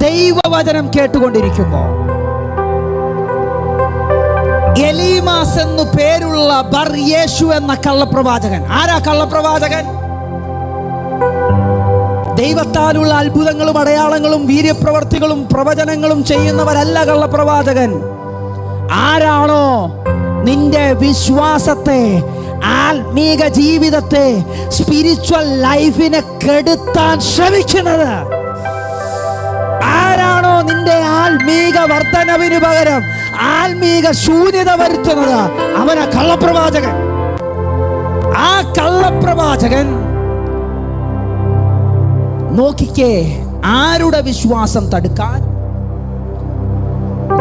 ദൈവവചനം കേട്ടുകൊണ്ടിരിക്കുമ്പോൾ എലീമാസ് എന്നു പേരുള്ള ബർ യേശു എന്ന കള്ളപ്രവാചകൻ. ആരാ കള്ളപ്രവാചകൻ? ദൈവത്താലുള്ള അത്ഭുതങ്ങളും അടയാളങ്ങളും വീര്യപ്രവർത്തികളും പ്രവചനങ്ങളും ചെയ്യുന്നവരല്ല കള്ളപ്രവാചകൻ. ആരാണോ നിന്റെ വിശ്വാസത്തെ ആത്മീക ജീവിതത്തെ സ്പിരിച്വൽ ലൈഫിനെ കെടുത്താൻ ശ്രമിക്കുന്നത്? നിന്റെ ആത്മീക വർധനവിന് പകരം ആത്മീക ശൂന്യത വരുത്തുന്നത് അവനാ കള്ളപ്രവാചകൻ. ആ കള്ളപ്രവാചകൻ നോക്കിക്കേ ആരുടെ വിശ്വാസം തടുക്കാൻ?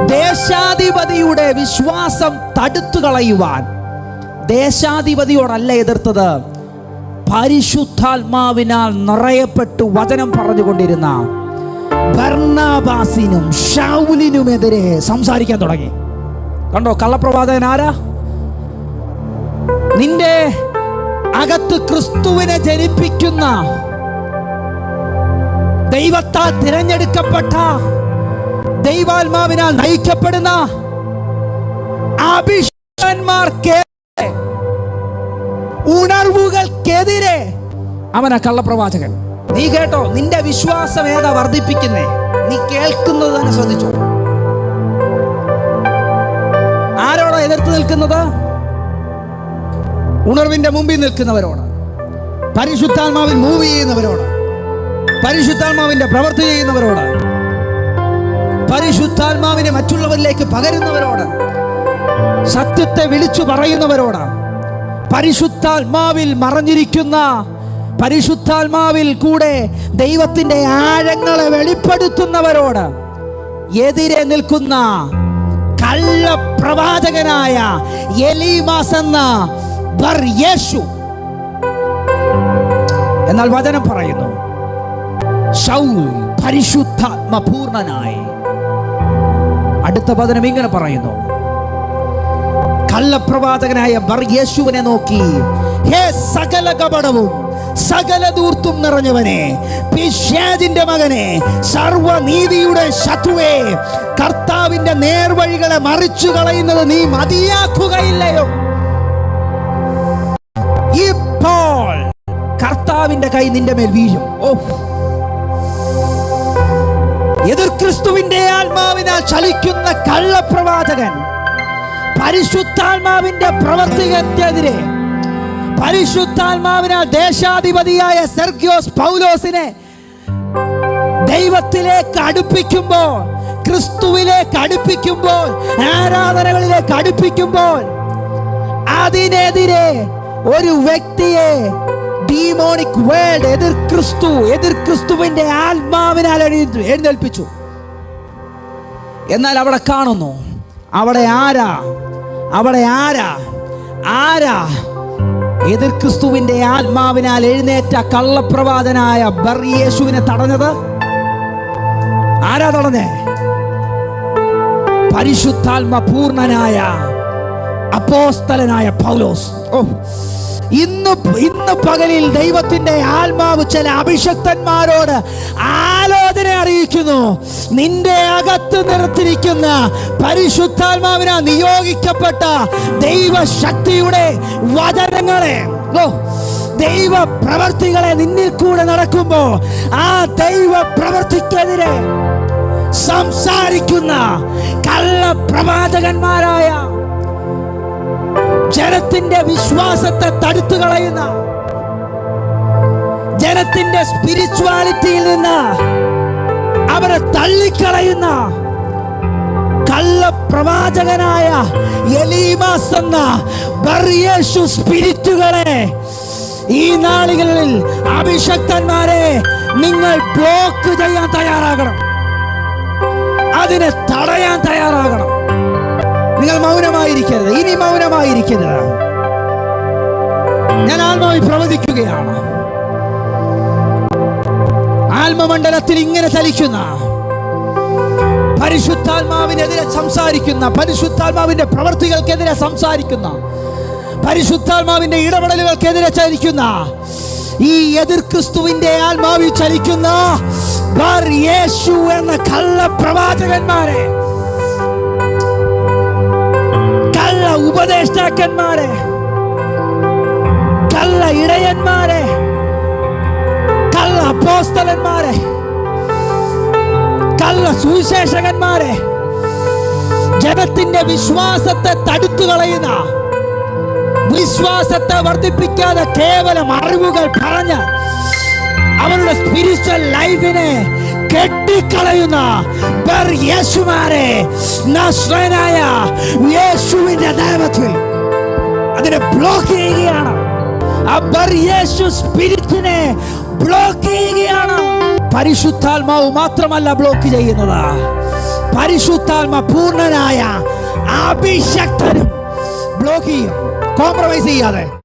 ദേശാധിപതിയുടെ വിശ്വാസം തടുത്തു കളയുവാൻ. ദേശാധിപതിയോടല്ല എതിർത്തത്. പരിശുദ്ധാത്മാവിനാൽ നിറയപ്പെട്ടു വചനം പറഞ്ഞുകൊണ്ടിരുന്ന ഭർണാബാസിനും ഷൗലിനുമെതിരെ സംസാരിക്കാൻ തുടങ്ങി. കണ്ടോ കള്ളപ്രവാചകൻ ആരാ? നിന്റെ അകത്ത് ക്രിസ്തുവിനെ ജനിപ്പിക്കുന്ന ദൈവത്താൽ തിരഞ്ഞെടുക്കപ്പെട്ട ദൈവാത്മാവിനാൽ നയിക്കപ്പെടുന്ന ഉണർവുകൾക്കെതിരെ അവനാ കള്ളപ്രവാചകൻ. നീ കേട്ടോ നിന്റെ വിശ്വാസം ഏതാ വർദ്ധിപ്പിക്കുന്നേ? നീ കേൾക്കുന്നത് തന്നെ ശ്രദ്ധിച്ചോ. ആരോടാ എതിർത്ത് നിൽക്കുന്നത്? ഉണർവിന്റെ മുമ്പിൽ നിൽക്കുന്നവരോട്. പരിശുദ്ധാത്മാവിൽ മൂവ് ചെയ്യുന്നവരോട്. പരിശുദ്ധാത്മാവിന്റെ പ്രവൃത്തി ചെയ്യുന്നവരോട്. പരിശുദ്ധാത്മാവിനെ മറ്റുള്ളവരിലേക്ക് പകരുന്നവരോട്. സത്യത്തെ വിളിച്ചു പറയുന്നവരോട്. പരിശുദ്ധാത്മാവിൽ മറഞ്ഞിരിക്കുന്ന പരിശുദ്ധാത്മാവിൽ കൂടെ ദൈവത്തിന്റെ ആഴങ്ങളെ വെളിപ്പെടുത്തുന്നവരോട് എതിരെ നിൽക്കുന്ന കള്ളപ്രവാചകനായ യേശു. എന്നാൽ വചനം പറയുന്നു ശൗൽ പരിശുദ്ധാത്മപൂർണനായി. അടുത്ത വചനം ഇങ്ങനെ പറയുന്നു കള്ളപ്രവാചകനായ ബർ യേശുവിനെ നോക്കി ഹേ സകല കപടവും സകല ദൂർത്തും നിറഞ്ഞവനെ. പിശാജിന്റെ മകനെ സർവനീതിയുടെ ശത്രുവേ കർത്താവിന്റെ നേർവഴികളെ മറിച്ചു കളയുന്നത് നീ മതിയാക്കുകയില്ലയോ? ഇപ്പോൾ കർത്താവിന്റെ കൈ നിന്റെ മേൽ വീഴും. ഓ. എതിർ ക്രിസ്തുവിന്റെ ആത്മാവിനാൽ ചലിക്കുന്ന കള്ളപ്രവാചകൻ പരിശുദ്ധാത്മാവിന്റെ പ്രവർത്തികക്കെതിരെ പരിശുദ്ധാത്മാവിനാൽ ദേശാധിപതിയായ സെർഗിയോസ് പൗലോസിനെ ദൈവത്തിലേക്ക് അടുപ്പിക്കുമ്പോൾ ക്രിസ്തുവിലേക്ക് അടുപ്പിക്കുമ്പോൾ ആരാധനകളിലേക്ക് അടുപ്പിക്കുമ്പോൾ അതിനെതിരെ ഒരു വ്യക്തിയെ ഡീമോണിക് വേൾഡ് എതിർ ക്രിസ്തു എതിർ ക്രിസ്തുവിന്റെ ആത്മാവിനാൽ എഴുന്നേൽപ്പിച്ചു. എന്നാൽ അവിടെ കാണുന്നു അവിടെ ആരാ? അവിടെ ആരാ? ആരാ? എതിർ ക്രിസ്തുവിന്റെ ആത്മാവിനാൽ എഴുന്നേറ്റ കള്ളപ്രവാചനായ ബർയേശുവിനെ തടഞ്ഞത്? ആരാ തടഞ്ഞേ? പരിശുദ്ധാത്മ പൂർണനായ അപ്പോസ്തലനായ പൗലോസ്. ഓ ഇന്ന് പകലിൽ ദൈവത്തിന്റെ ആത്മാവ് ചില അഭിഷക്തന്മാരോട് ആലോചന അറിയിക്കുന്നു. നിന്റെ അകത്ത് നിർത്തിരിക്കുന്ന പരിശുദ്ധാത്മാവിന നിയോഗിക്കപ്പെട്ട ദൈവശക്തിയുടെ വചനങ്ങളെ ദൈവ പ്രവർത്തികളെ നിന്നിൽ കൂടെ നടക്കുമ്പോ ആ ദൈവ പ്രവർത്തിക്കെതിരെ സംസാരിക്കുന്ന കള്ള പ്രവാചകന്മാരായ ജനത്തിന്റെ വിശ്വാസത്തെ തടുത്തു കളയുന്ന ജനത്തിന്റെ സ്പിരിച്വാലിറ്റിയിൽ നിന്ന് അവരെ തള്ളിക്കളയുന്ന കള്ളപ്രവാചകനായ എലീമാസ് എന്ന ബർയേഷു സ്പിരിറ്റുകളെ ഈ നാളുകളിൽ അഭിഷക്തന്മാരെ നിങ്ങൾ ബ്ലോക്ക് ചെയ്യാൻ തയ്യാറാകണം. അതിനെ തടയാൻ തയ്യാറാകണം. നിങ്ങൾ മൗനമായിരിക്കരുത്. ഇനി മൗനമായിരിക്കരുത്. ഞാൻ ആത്മാവിൽ പ്രവചിക്കുകയാണ്. ആത്മമണ്ഡലത്തിൽ ഇങ്ങനെ ചലിക്കുന്ന പരിശുദ്ധാത്മാവിനെതിരെ സംസാരിക്കുന്ന പരിശുദ്ധാത്മാവിന്റെ പ്രവൃത്തികൾക്കെതിരെ സംസാരിക്കുന്ന പരിശുദ്ധാത്മാവിന്റെ ഇടപെടലുകൾക്കെതിരെ ചലിക്കുന്ന ഈ എതിർ ക്രിസ്തുവിന്റെ ആത്മാവിൽ ചലിക്കുന്ന എന്ന എന്ന പ്രവാചകന്മാരെ കള്ള ഉപദേഷ്ടാക്കന്മാരെ കള്ള ഇടയന്മാരെ കള്ള അപ്പോസ്തലന്മാരെ കള്ള സുവിശേഷകന്മാരെ ജനത്തിന്റെ വിശ്വാസത്തെ തടുത്തു കളയുന്ന വിശ്വാസത്തെ വർദ്ധിപ്പിക്കാതെ കേവലം അറിവുകൾ പറഞ്ഞ് അവരുടെ സ്പിരിച്വൽ ലൈഫിനെ കെട്ടിക്കളയുന്ന ബർ യേശുമാരെ നസ്രനായ യേശുവിന്റെ നാമത്തിൽ. അതിനെ ബ്ലോക്ക് ചെയ്യുകയാണ്. ആ ബർ യേശു സ്പിരിറ്റിനെ ബ്ലോക്ക് ചെയ്യുകയാണ്. പരിശുദ്ധാത്മാവ് മാത്രമല്ല ബ്ലോക്ക് ചെയ്യുന്നത്. പരിശുദ്ധാത്മ പൂർണനായ അഭിഷക്തനും ബ്ലോക്ക് ചെയ്യും. കോംപ്രമൈസ് ചെയ്യാതെ.